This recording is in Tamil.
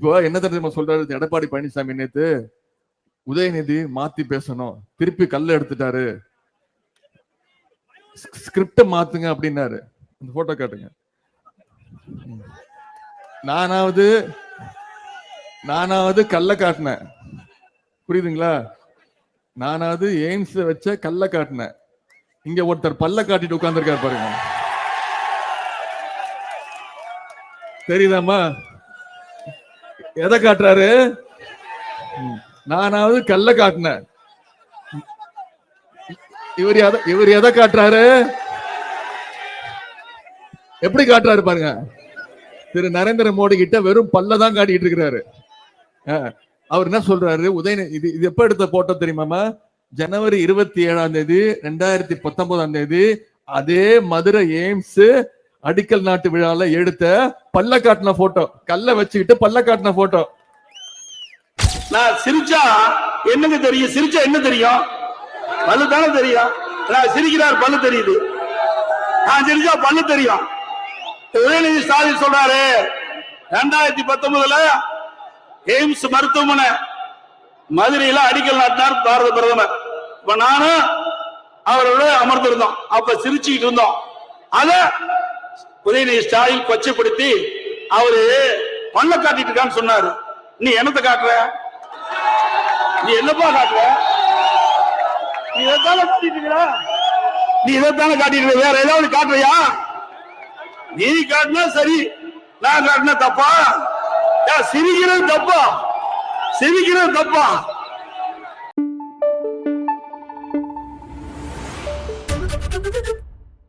இப்போ என்ன தெரியுமா சொல்றாரு? எடப்பாடி பழனிசாமி நேத்து உதயநிதி மாத்தி பேசணும். திருப்பி கல்ல எடுத்துட்டாரு. ஸ்கிரிப்ட மாத்துங்க அப்படின்னாரு. அந்த போட்டோ காட்டுங்க. நானாவது நானாவது கல்ல காட்டினேன். புரியுதுங்களா? நானாவது எய்ம்ஸ் வச்ச கல்ல காட்டினேன். இங்க ஒருத்தர் பல்ல காட்டிட்டு உட்கார்ந்துருக்காரு பாருங்க. தெரியுதாமா எதை காட்டுறாரு? நானாவது கல்ல காட்டினேன். இவர் எதை இவர் எதை காட்டுறாரு? எப்படி காட்டுறாரு பாருங்க. திரு நரேந்திர மோடி கிட்ட வெறும் பல்ல தான் காட்டிட்டு இருக்கிறாரு. அவர் என்ன சொல்றாரு? உதய இது இது எப்ப எடுத்த போட்டோ தெரியுமாமா ஜனவரி இருபத்தி ஏழாம் தேதி ரெண்டாயிரத்தி பத்தொன்பதாம் தேதி அதே மதுரை எய்ம்ஸ் அடிக்கல் நாட்டு விழால எடுத்த பல்ல காட்டின போட்டோ கல்ல வச்சுக்கிட்டு பல்ல காட்டின போட்டோ நான் சிரிச்சா என்னங்க தெரியும்? சிரிச்சா என்ன தெரியும்? பல்லு தானே தெரியும்? நான் சிரிக்கிறார் பல்லு தெரியுது. நான் சிரிச்சா பல்லு தெரியும். உதயநிதி ஸ்டாலின் சொல்றாரு ரெண்டாயிரத்தி பத்தொன்பதுல எய்ம்ஸ் மருத்துவமனை. மதுரையில அடிக்கல் நாட்டினார் பாரத பிரதமர். இப்ப நானும் அவரோட அமர்ந்திருந்தோம். அப்ப சிரிச்சுக்கிட்டு இருந்தோம். அத உதயநிதி ஸ்டாலின் கொச்சைப்படுத்தி அவரு பல்ல காட்டிட்டு இருக்கான்னு சொன்னாரு. நீ என்னத்தை காட்டுற? நீ என்னப்பா காட்டுற? நீ இதைத்தானே காட்டிட்டு இருக்கிற நீ இதைத்தானே காட்டிட்டு இருக்க வேற ஏதாவது காட்டுறியா? நீ காட்டினா சரி நான் காட்டினா தப்பா? ஏன் சிரிக்கிறது தப்பா? சிரிக்கிறது தப்பா?